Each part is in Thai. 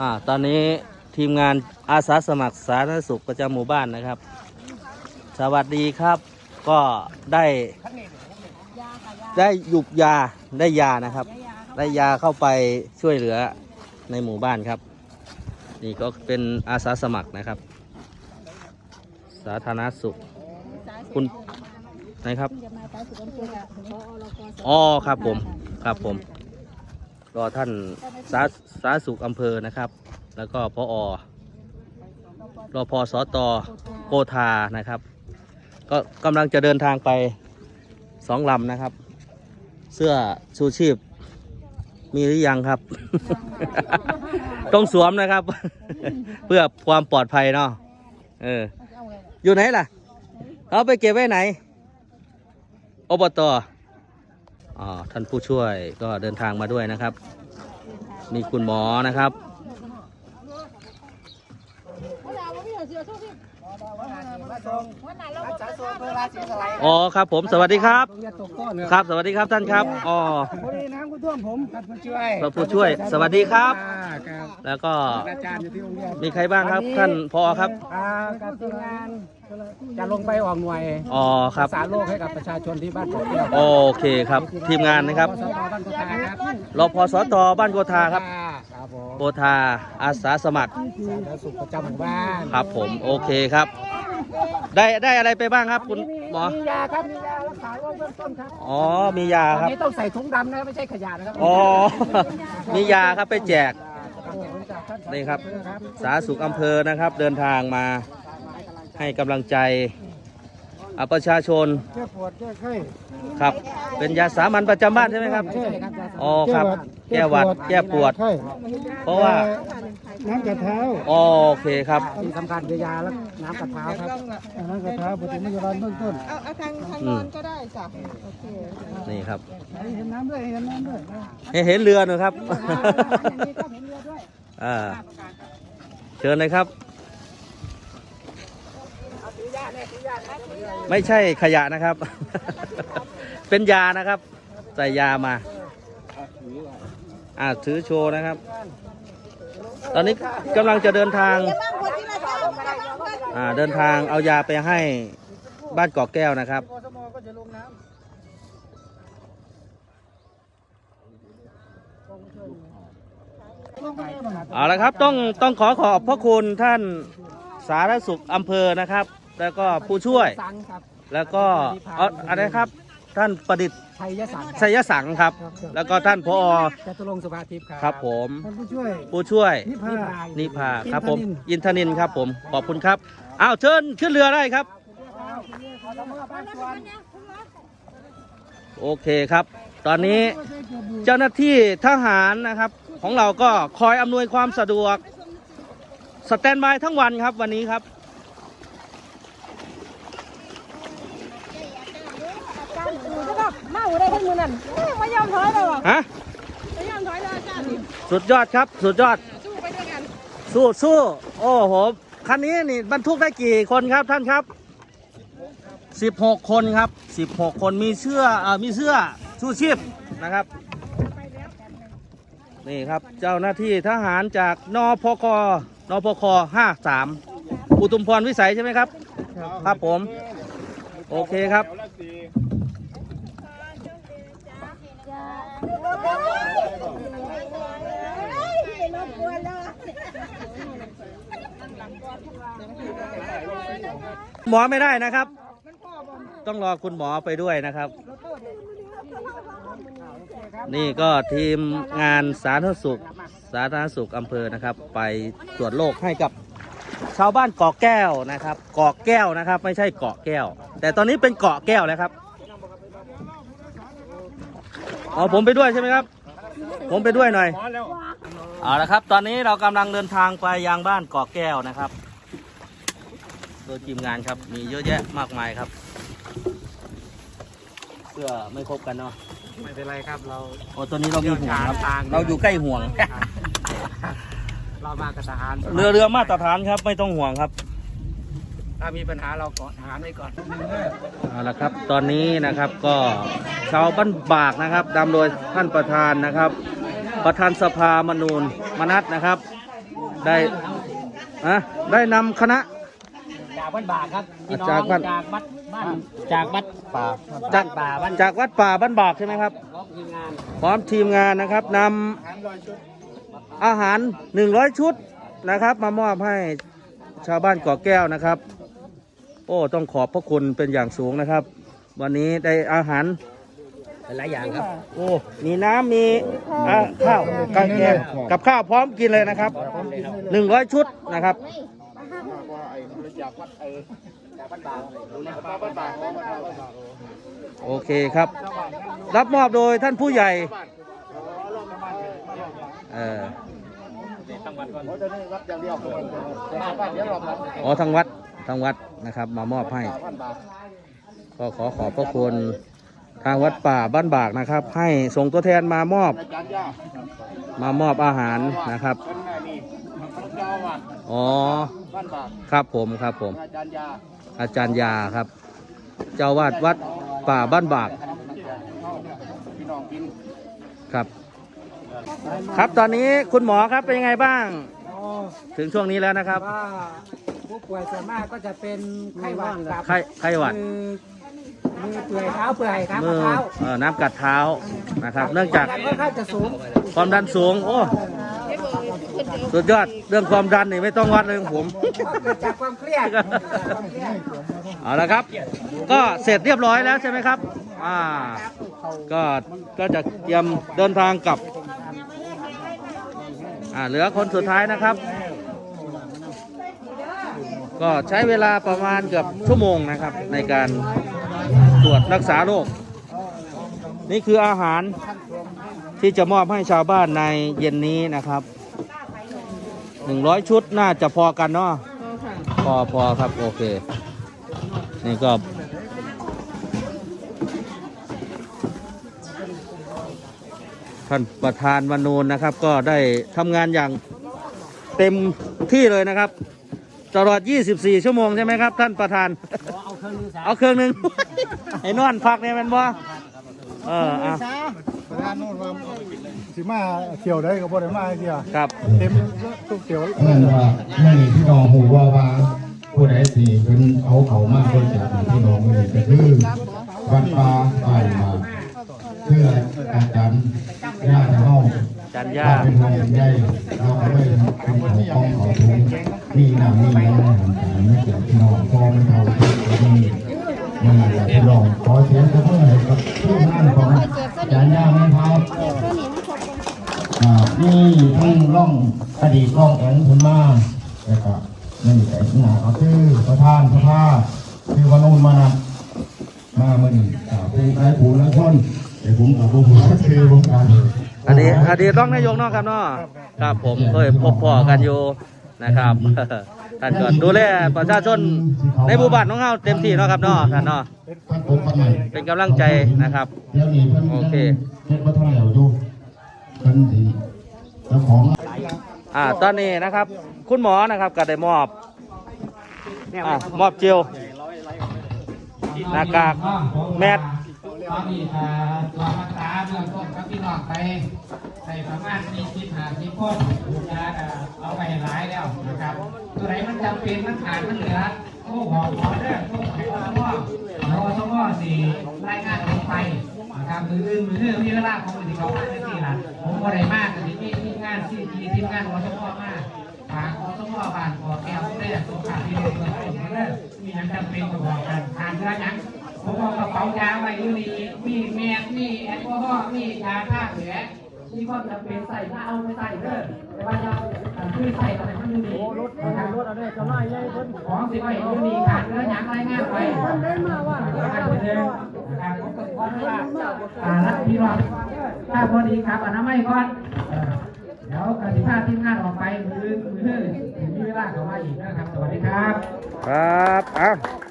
อ่าตอนนี้ทีมงานอาสาสมัครสาธารณสุขประจำหมู่บ้านนะครับ สวัสดีครับ ก็ได้ได้หยุบยาได้ยานะครับ ได้ยาเข้าไปช่วยเหลือในหมู่บ้านครับ นี่ก็เป็นอาสาสมัครนะครับ สาธารณสุข คุณไหนครับอ๋อครับผมครับผม ก็ท่านสาสาธารณสุขอำเภอนะครับ แล้วก็พออรอพอสตโกธานะครับ ก็กำลังจะเดินทางไปสองลำนะครับ เสื้อชูชีพ มีหรือยังครับ ต้องสวมนะครับ เพื่อความปลอดภัยเนาะเออ อยู่ไหนล่ะ เอาไปเก็บไว้ไหนอบตอ ท่านผู้ช่วยก็เดินทางมาด้วยนะครับ มีคุณหมอนะครับ อ๋อครับผมสวัสดีครับอย่าตกก้อนครับ สวัสดีครับท่านครับอ๋อพอดีน้ำก็ท่วมผมท่านผู้ช่วยท่านผู้ช่วย สวัสดีครับอ่าครับ แล้วก็อาจารย์อยู่ที่โรงเรียนมีใครบ้างครับ ท่านพอครับอ่ากับทีมงานจะลงไปออกหน่วยอ๋อครับรักษาโรคให้กับประชาชนที่บ้านปกเกลียวโอเคครับ ทีมงานนะครับสตบ้านกุตาครับรพสตบ้านโกธาครับครับผมโกธาอาสาสมัครสาธารณสุขประจำหมู่บ้านครับผมโอเคครับ ได้ได้อะไรไปบ้างครับ คุณหมอ มียาครับ มียารักษาโรคเบื้องต้นครับอ๋อ มียาอันครับนี้ต้องใส่ถุงดำนะไม่ใช่ขยะนะครับอ๋อ มียาครับไปแจกครับผมจากท่านนี่ครับครับ สาธารณสุขอำเภอนะครับ เดินทางมาให้กำลังใจอ่าประชาชนแก้ปวดแก้ไข้ครับ เป็นยาสามัญประจำบ้านใช่ไหมครับใช่ครับอ๋อครับ แก้หวัดแก้ปวดไข้เพราะว่า น้ำกระเท้าอ๋อโอเคครับ ที่สำคัญคือยาแล้วน้ำกระเท้าครับน้ำกระเท้าปฐมพยาบาลเบื้องต้นเอาเอาทางทางนอนก็ได้จ้ะโอเคนี่ครับเห็นน้ำด้วยเห็นน้ำด้วยให้เห็นเรือหน่อยครับ นี่ก็เห็นเรือด้วยอ่า เชิญเลยครับ ไม่ใช่ขยะนะครับ เป็นยานะครับ ใส่ยามา อ่าถือโชว์นะครับ ตอนนี้กำลังจะเดินทาง อ่า เดินทางเอายาไปให้บ้านเกาะแก้วนะครับอะลงน้เอาละครับ ต้องต้องขอขอบพระคุณท่านสาธารณสุขอำเภอนะครับ แล้วก็ผู้ช่วย แล้วก็เอออะไรครับ ท่านประดิษฐ์ชัยสังชัยสังครับแล้วก็ท่านพอจตุรงค์สุภาทิพย์ครับครับผมท่านผู้ช่วยผู้ช่วยนิพา นิพาครับผม อินทนินอินทนินครับผม ขอบคุณครับอ้าวเชิญขึ้นเรือได้ครับอสมบ้านสวนโอเคครับ ตอนนี้เจ้าหน้าที่ทหารนะครับ ของเราก็คอยอำนวยความสะดวกสแตนบายทั้งวันครับวันนี้ครับ มาอูได้ทั้งมือนั่นไม่ยอมถอยเลยว่ะฮะไม่ยอมถอยเลยอาจารย์สุดยอดครับ สุดยอด สู้ไปด้วยกันสู้สู้โอ้โหคันนี้นี่บรรทุกได้กี่คนครับท่านครับ 16 คนครับ 16 คนมีเสื้อเอ่อมีเสื้อชูชีพนะครับ นี่ครับเจ้าหน้าที่ทหารจากนพกนพค53อุตุมพรวิสัยใช่ไหมครับ ครับผม โอเคครับ หมอไม่ได้นะครับ ต้องรอคุณหมอไปด้วยนะครับ นี่ก็ทีมงานสาธารณสุข สาธารณสุขอำเภอนะครับ ไปตรวจโรคให้กับชาวบ้านเกาะแก้วนะครับ เกาะแก้วนะครับ ไม่ใช่เกาะแก้ว แต่ตอนนี้เป็นเกาะแก้วแล้วครับ อ๋อผมไปด้วยใช่ไหมครับ ผมไปด้วยหน่อยเอาละครับ ตอนนี้เรากำลังเดินทางไปยังบ้านเกาะแก้วนะครับ โดยทีมงานครับมีเยอะแยะมากมายครับเพื่อไม่ครบกันเนาะไม่เป็นไรครับเราโอ้ตัวนี้เรามีห่วงครับทางเราอยู่ใกล้ห่วง เรามากับทหารเรือเรือมาตรฐานครับไม่ต้องห่วงครับ ถ้ามีปัญหาเราเกาะทหารไว้ก่อนเอาละครับ ตอนนี้นะครับก็ชาวบ้านบากนะครับนำโดยท่านประธานนะครับ ประธานสภามนูนมนัทนะครับ ได้อะได้นำคณะ จากบ้านบากครับพี่น้องจากบ้าน จากวัดบ้านจากวัดป่าจากป่าบ้านจากวัดป่าบ้านบากใช่ไหมครับ พร้อมทีมงานพร้อมทีมงานนะครับนำอาหาร 100 ชุดนะครับ มามอบให้ชาวบ้านเกาะแก้วนะครับ โอ้ ต้องขอบพระคุณเป็นอย่างสูงนะครับ วันนี้ได้อาหาร หลายอย่างครับ โอ้ มีน้ำมีอ่าข้าวกางแกงกับข้าวพร้อมกินเลยนะครับ100ชุดนะครับ โอเคครับ รับมอบโดยท่านผู้ใหญ่เอออ๋อทางวัด ทางวัดนะครับ มามอบให้ ก็ขอขอบพระคุณทางวัดป่าบ้านบากนะครับ ให้ส่งตัวแทนมามอบ มามอบอาหารนะครับอ๋อครับผมครับผม อาจารย์ยาครับ เจ้าวาดวัดป่าบ้านบากครับ ครับตอนนี้คุณหมอครับเป็นยังไงบ้าง ถึงช่วงนี้แล้วนะครับ ผู้ป่วยส่วนมากก็จะเป็นไข้หวัดกับไข้ไข้หวัด มือมือเปื่อยเท้าเปื่อยครับมือเท้าเอ่อน้ำกัดเท้านะครับ เนื่องจาก ค่อนข้างจะสูงความดันสูง โอ้ สุดยอด เรื่องความดันนี่ไม่ต้องวัดเลยของผม เกิดจากความเครียดความเครียดเอาละครับ ก็เสร็จเรียบร้อยแล้วใช่ไหมครับ อ่า ก็ ก็จะเตรียมเดินทางกลับ อ่า เหลือคนสุดท้ายนะครับ ก็ใช้เวลาประมาณเกือบชั่วโมงนะครับ ในการตรวจรักษาโรค นี่คืออาหารที่จะมอบให้ชาวบ้านในเย็นนี้นะครับ100ชุดน่าจะพอกันเนาะพอพอครับโอเค นี่ก็ ท่านประธานวนูนนะครับ ก็ได้ทำงานอย่างเต็มที่เลยนะครับ ตลอด 24 ชั่วโมงใช่ไหมครับ ท่านประธาน เอาเครื่องมือสามเอาเครื่องหนึ่งไอ้นอนพักเนี่ยแมันบ่เอออะประธานโน่นว่าสิมาเที่ยวได้ก็บ่ได้มาเที่ยวครับ เต็มทุกเที่ยวนั่นว่าไม่มีพี่น้องหูว่าว่าผู้ใดสิเป็นเอาเขามาบริจาคให้พี่น้องไม่ก็คือวัดป่าป่ายมาเพื่ออาจารย์ญาติห้องจันถ้ยา เป็นห้องใหญ่เราก็เลยเป็นของของเขาถุง มีน้ำมีแรงอาหารการไม่เกี่ยวพี่น้องพ่อมันเอาที่นี่นั่นแหละพี่น้องขอเสียงปรบมือให้กับที่งานของจารย์ญาตินะครับอ่านี่ท่านร่องอดีตร่องแองคุณมาแล้วก็นี่แต่หนาเขาชื่อประธานพระธาตุชื่อวนุนมานะมาเมื่อนี้อ่ผู้ใครผู้ละคนแต่ผมกับผู้ผู้ชื่อวงการอดีตอดีตรองนายกนาะครับนาะครับผมเคยพบพ่อกันอยู่ นะครับ ท่านก็ดูแลประชาชนในหมู่บ้านของเราเต็มที่เนาะครับเนาะท่านเนาะเป็นกำลังใจนะครับโอเคอ่าตอนนี้นะครับ คุณหมอนะครับก็ได้มอบอมอบเจลหน้ากากแมสาเบื้องต้นครับพี่น้องไปใส่ประมาณมีสิบหาสิบคนยาอ่าเอาไปหลายแล้วนะครับ ตัวไหนมันจำเป็นมันขาดมันเหลือโอ้หอขอเด้อโอ้ไข่อสมอเรอสมอสี่รายงานลงไปนะครับมืออื่นมืออื่นมีเวลาของมือที่เขาทำได้ที่ละผมก็ได้มากแต่ที่มีทีมงานที่ทีทีมงานอสมอมากฝากอสมอบ้านขอแก้วได้ตัวขาดที่เดือดร้อนเด้อมีอย่างจำเป็นก็บอกกันทานเนื้อหยัง ผมเอากระเป๋ายาไว้อยู่นี่มีแมสมีแอลกอฮอล์มียาฆ่าแผลมีความจำเป็นใส่ถ้าเอาไม่ใส่เด้อแต่ว่าเราคือใส่อะไรมันอยู่นี่รถรถอะไรจะไล่ยัยคนของสิไว้อยู่นี่ขาดเนื้อหยังรายงานไปคนได้มาว่าการเดินนะครับผมก็ขอว่าอ่าพี่รองถ้าพอดีครับอนามัยก่อน เดี๋ยวกติภาทีมงานออกไปมือมือมีเวลาเข้ามาอีกนะครับ สวัสดีครับ ครับอะ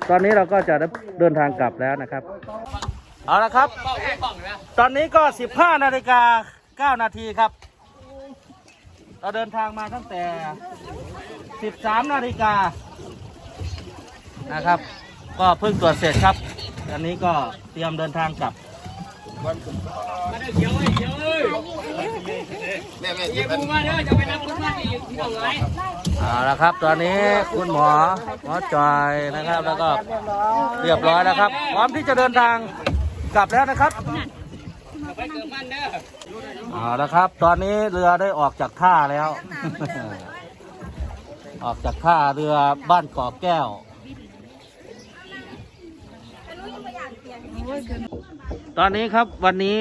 ตอนนี้เราก็จะเดินทางกลับแล้วนะครับ เอาละครับ ตอนนี้ก็ 15นาฬิกา9นาทีครับ เราเดินทางมาตั้งแต่ 13นาฬิกานะครับ ก็เพิ่งตรวจเสร็จครับ อันนี้ก็เตรียมเดินทางกลับ เอาละครับ ตอนนี้คุณหมอหมอจอยนะครับ แล้วก็เรียบร้อยแล้วครับ พร้อมที่จะเดินทางกลับแล้วนะครับเอาละครับ ตอนนี้เรือได้ออกจากท่าแล้ว ออกจากท่าเรือบ้านเกาะแก้ว ตอนนี้ครับวันนี้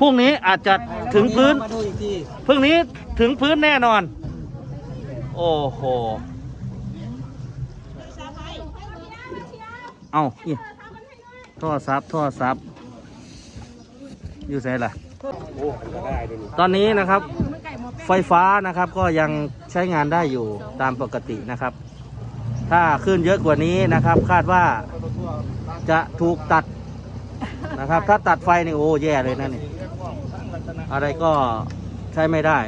พรุ่งนี้อาจจะถึงพื้นมาดูอีกทีพรุ่งนี้ถึงพื้นแน่นอน โอ้โหเอาอีท่อซับท่อซับอยู่ไหนล่ะตอนนี้นะครับ ไฟฟ้านะครับก็ยังใช้งานได้อยู่ตามปกตินะครับ ถ้าขึ้นเยอะกว่านี้นะครับ คาดว่าจะถูกตัด นะครับ ถ้าตัดไฟนี่โอ้แย่เลยนะนี่อะไรก็ใช้ไม่ได้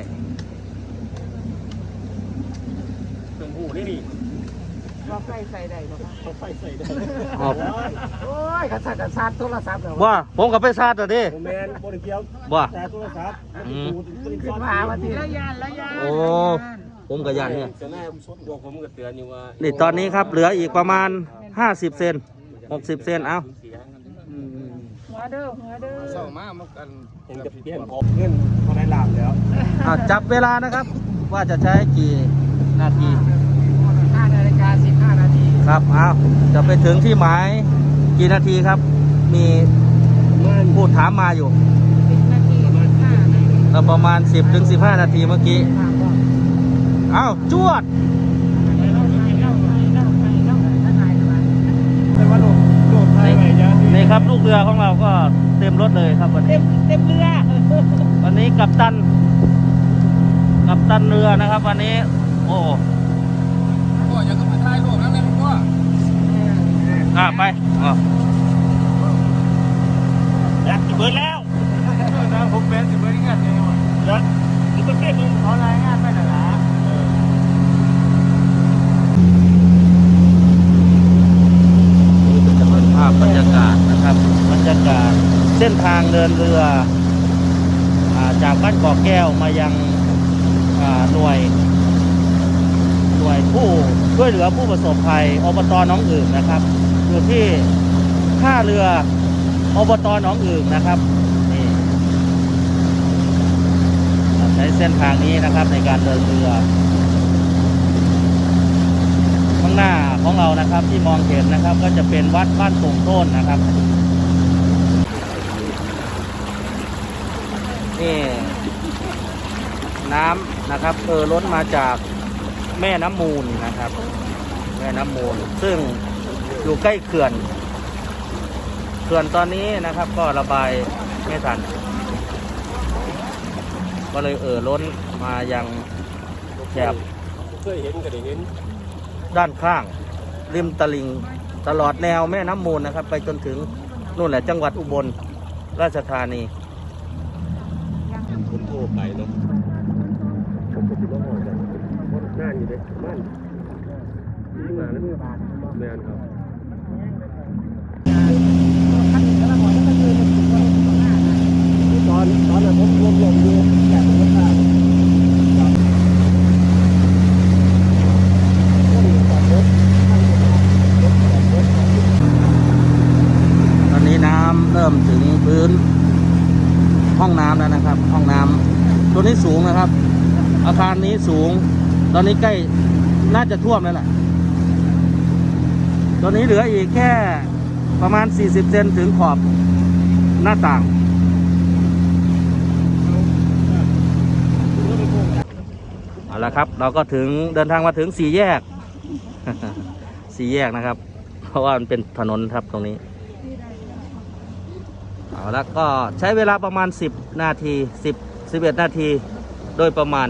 ว่าไฟใส่ได้บ่คะอ๋อโอ้ยกระสัดกระซาดโทรศัพท์แล้วว่าผมกับไปซาดอะดิแมนบริเกียวว่าแต่โทรศัพท์อืมขึ้นมาวันที่แล้วยานแล้วยานโอ้ผมกับยันเนี่ยจะแม่บอกผมก็เตือนอยู่ว่านี่ตอนนี้ครับเหลืออีกประมาณ 50 เซน 60 เซนเอาหัว เด้อหัวเด้อเศร้ามากมันกันผมจะเปลี่ยนผมเงินเท่าไรหลามแล้วอะจับเวลานะครับ ว่าจะใช้กี่นาที5นาฬิกา15นาทีครับเอาจะไปถึงที่หมายกี่นาทีครับ มีพูดถามมาอยู่สิบนาทีห้านาทีก็ประมาณ 10ถึง15 นาทีเมื่อกี้เอาจวด แต่ว่าโหลดโหลดไทยไปยัง นี่ครับลูกเรือของเราก็เต็มรถเลยครับวันเต็นี้ มเต็มเรือวันนี้กับตัน กับตันเรือนะครับ วันนี้ โอ้ก็ยังก็มาถ่ายรูปแล้วแม่ผมก็อะไปอ๋ออยากจะเบิดแล้วนะผมเป็นสิบเบอร์นี่กันเลยว่ะเดี๋ยวนี่ก็แค่มึงขอรายงานไปหน่อยนะ นี่เป็นภาพบรรยากาศนะครับ บรรยากาศ เส้นทางเดินเรืออจากบ้านเกาะแก้วมายังอ่าหน่วยหน่วยผู้ช่วยเหลือผู้ประสบภัยอบตน้องอึ่งนะครับ อยู่ที่ท่าเรืออบตน้องอึ่งนะครับนี่ใช้เส้นทางนี้นะครับในการเดินเรือข้างหน้าของเรานะครับที่มองเห็นนะครับ ก็จะเป็นวัดบ้านโป่งโต้นนะครับ นี่น้ำนะครับเออล้นมาจากแม่น้ำมูลนะครับ แม่น้ำมูล ซึ่งอยู่ใกล้เขื่อนเขื่อนตอนนี้นะครับ ก็ระบายไม่ทัน ก็เลยเอ่อล้นมายังแถบเคยเห็นก็ได้เห็นด้านข้าง ริมตลิ่งตลอดแนวแม่น้ำมูลนะครับ ไปจนถึงนู่นแหละจังหวัดอุบลราชธานีคนโทร ไปเนาะผมก็คิดว่าหอจะงานอยู่เลยบ้านนี่มาแล้วแม่นครับตอนตอนนั้นผมรวมรวมอยู่แก่ผมว่าตอนนี้น้ำเริ่มถึงพื้นห้องน้ำแล้วนะครับ ห้องน้ำ ตัวนี้สูงนะครับ อาคารนี้สูง ตอนนี้ใกล้น่าจะท่วมแล้วแหละตัวนี้เหลืออีกแค่ประมาณ 40 เซนถึงขอบหน้าต่าง เอาละครับ เราก็ถึงเดินทางมาถึงสี่แยก สี่แยกนะครับ เพราะว่ามันเป็นถนนครับตรงนี้ เอาละก็ใช้เวลาประมาณ 10 นาที 10 11 นาทีโดยประมาณ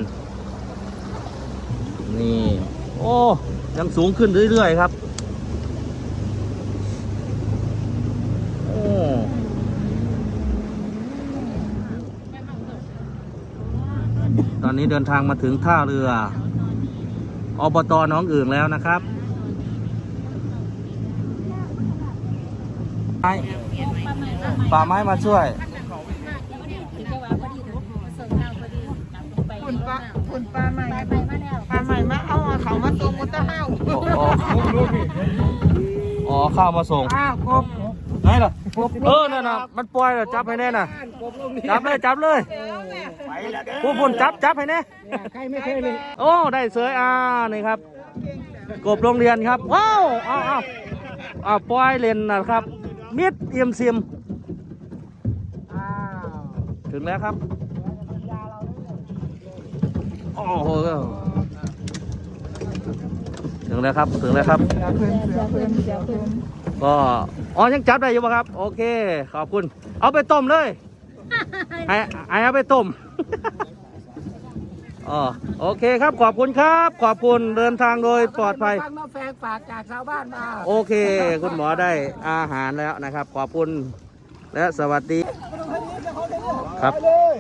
นี่ โอ้ ยังสูงขึ้นเรื่อย ๆ ครับ โอ้ตอนนี้เดินทางมาถึงท่าเรืออบตหน้องอื่งแล้วนะครับไม้ป่าไม้มาช่วย นปลาฝุ่นปลาใหม่ไปไปมาแล้วปลาใหม่มาเอาเขามาตรงมุตะเห้าอ๋ออ๋อข้าวมาส่งอ้าวครบไหนล่ะเออนั่นน่ะมันปล่อยแล้วจับให้แน่น่ะจับเลยจับเลยผู้พุ่นจับจับให้แน่ใครไม่เคยเลยโอ้ได้เสยอ่านี่ครับ กบโรงเรียนครับว้าวอ้าวอ้าวอ้าวปล่อยเลนนะครับมิดเอี่ยมเสียมอ้าวถึงแล้วครับ โอ้โหถึงแล้วครับถึงแล้วครับเดี๋ยวเพิ่นเดี๋ยวเพิ่นเดี๋ยวเพิ่นก็อ๋อยังจับได้อยู่ปะครับ โอเค ขอบคุณ เอาไปต้มเลยไอ้ไอ้เอาไปต้มอ๋อโอเคครับขอบคุณครับ ขอบคุณเดินทางโดยปลอดภัย ฟังน้ำแฟงฝากจากชาวบ้านมาโอเค คุณหมอได้อาหารแล้วนะครับ ขอบคุณและสวัสดีครับ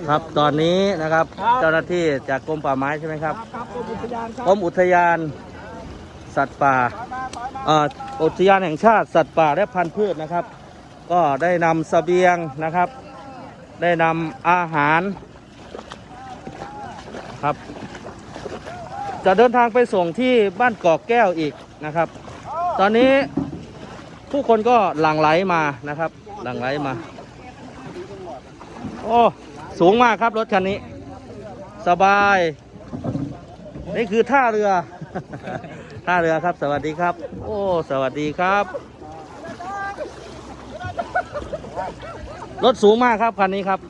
ครับตอนนี้นะครับเจ้าหน้าที่จากกรมป่าไม้ใช่ไหมครับครับกรมอุทยานครับกรมอุทยาน สัตว์ป่าเอ่ออุทยานแห่งชาติสัตว์ป่าและพันธุ์พืชนะครับ ก็ได้นำเสบียงนะครับ ได้นำอาหารครับ จะเดินทางไปส่งที่บ้านกอกแก้วอีกนะครับ ตอนนี้ผู้คนก็หลั่งไหลมานะครับ หลั่งไหลมา โอ้ สูงมากครับรถคันนี้ สบาย นี่คือท่าเรือ ท่าเรือครับ สวัสดีครับ โอ้ สวัสดีครับ รถสูงมากครับคันนี้ครับ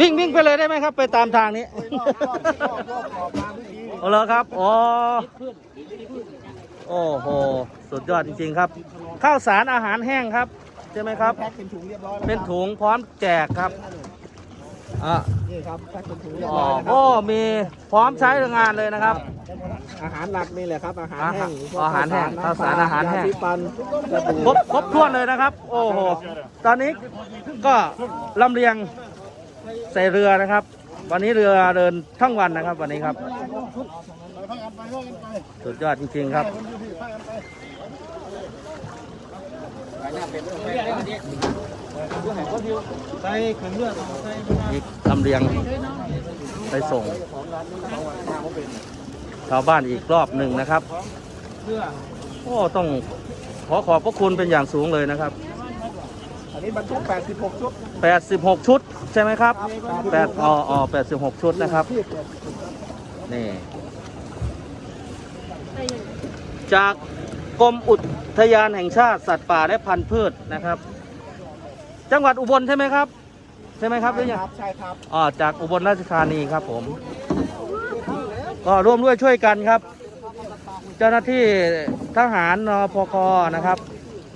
วิ่งวิ่งไปเลยได้ไหมครับ ไปตามทางนี้เอาเลยครับอ๋อโอ้โห สุดยอดจริงๆครับ ข้าวสารอาหารแห้งครับ ใช่ไหมครับ เป็นถุงเรียบร้อยเป็นถุงพร้อมแจกครับ อะนี่ครับแพ็คเป็นถุงเรียบอ๋อร้อยนะครัโอ้มีพร้อมใช้งานเลยนะครับ อาหารหลักนี่แหละครับ อาหารแห้งอาหารแห้งข้าวสารอาหารแห้งยสีฟันสบู่ครบครบถ้วนเลยนะครับ โอ้โห ตอนนี้ก็ลำเลียงใส่เรือนะครับ วันนี้เรือเดินทั้งวันนะครับ วันนี้ครับ สุดยอดจริงๆครับใส่ขั นเลือดใส่อีกลำเลียงไปส่ง ชาวบ้านอีกรอบหนึ่งนะครับโอ้ต้องขอขอบพระคุณเป็นอย่างสูงเลยนะครับ อันนี้บรรทุก86 ชุด 86 ชุด ใช่ไหมครับ8อ๋ออ๋อ86 ชุดนะครับ นี่ จากกรมอุทยานแห่งชาติสัตว์ป่าและพันธุ์พืชนะครับ จังหวัดอุบลใช่ไหมครับ ใช่ไหมครับหรือยังใช่ครับอ๋อจากอุบลราชธานีครับผม ก็ร่วมด้วยช่วยกันครับ เจ้าหน้าที่ทหารนพกนะครับ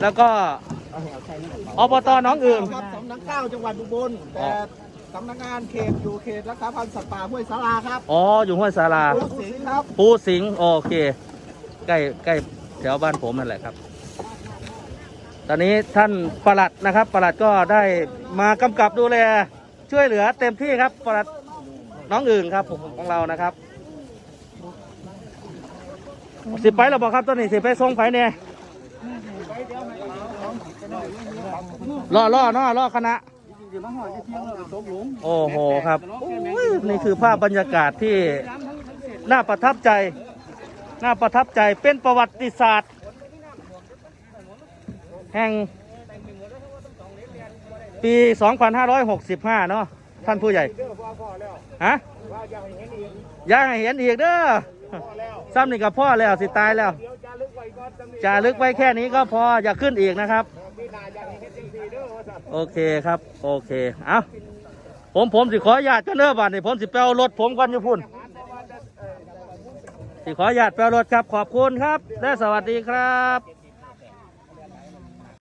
แล้วก็อบตหน้องอื่นครับสำนักเก้าจังหวัดอุบลแต่สำนักงานเขตอยู่เขตรักษาพันธุ์สัตว์ป่าห้วยสาราครับอ๋ออยู่ห้วยสาราลูกสิงห์ครับปูสิงห์โอเคใกล้ใกล้แถวบ้านผมนั่นแหละครับ ตอนนี้ท่านปลัดนะครับปลัดก็ได้มากำกับดูแลช่วยเหลือเต็มที่ครับปลัดน้องอื่นครับผมของเรานะครับ สิไปเราบอกครับตอนนี้สิไปส่งไปเนี่ยล่อล่อน้อล่อคณะโอ้โหครับนี่คือภาพบรรยากาศที่น่าประทับใจ น่าประทับใจเป็นประวัติศาสตร์ แห่งปี 2565 เนาะท่านผู้ใหญ่ฮะอยากให้เห็นอีกเด้อซ้ำนี่กับพ่อแล้วสิตายแล้วจะลึกไว้แค่นี้ก็พออย่าขึ้นอีกนะครับ โอเคครับ โอเคเอาผมผมสิขออนุญาตก็เน้อบ้านนี่ผมสิไปเอารถผมก่อนอยู่พุ่นสิขอญาตไปเอารถครับขอบคุณครับ และสวัสดีครับ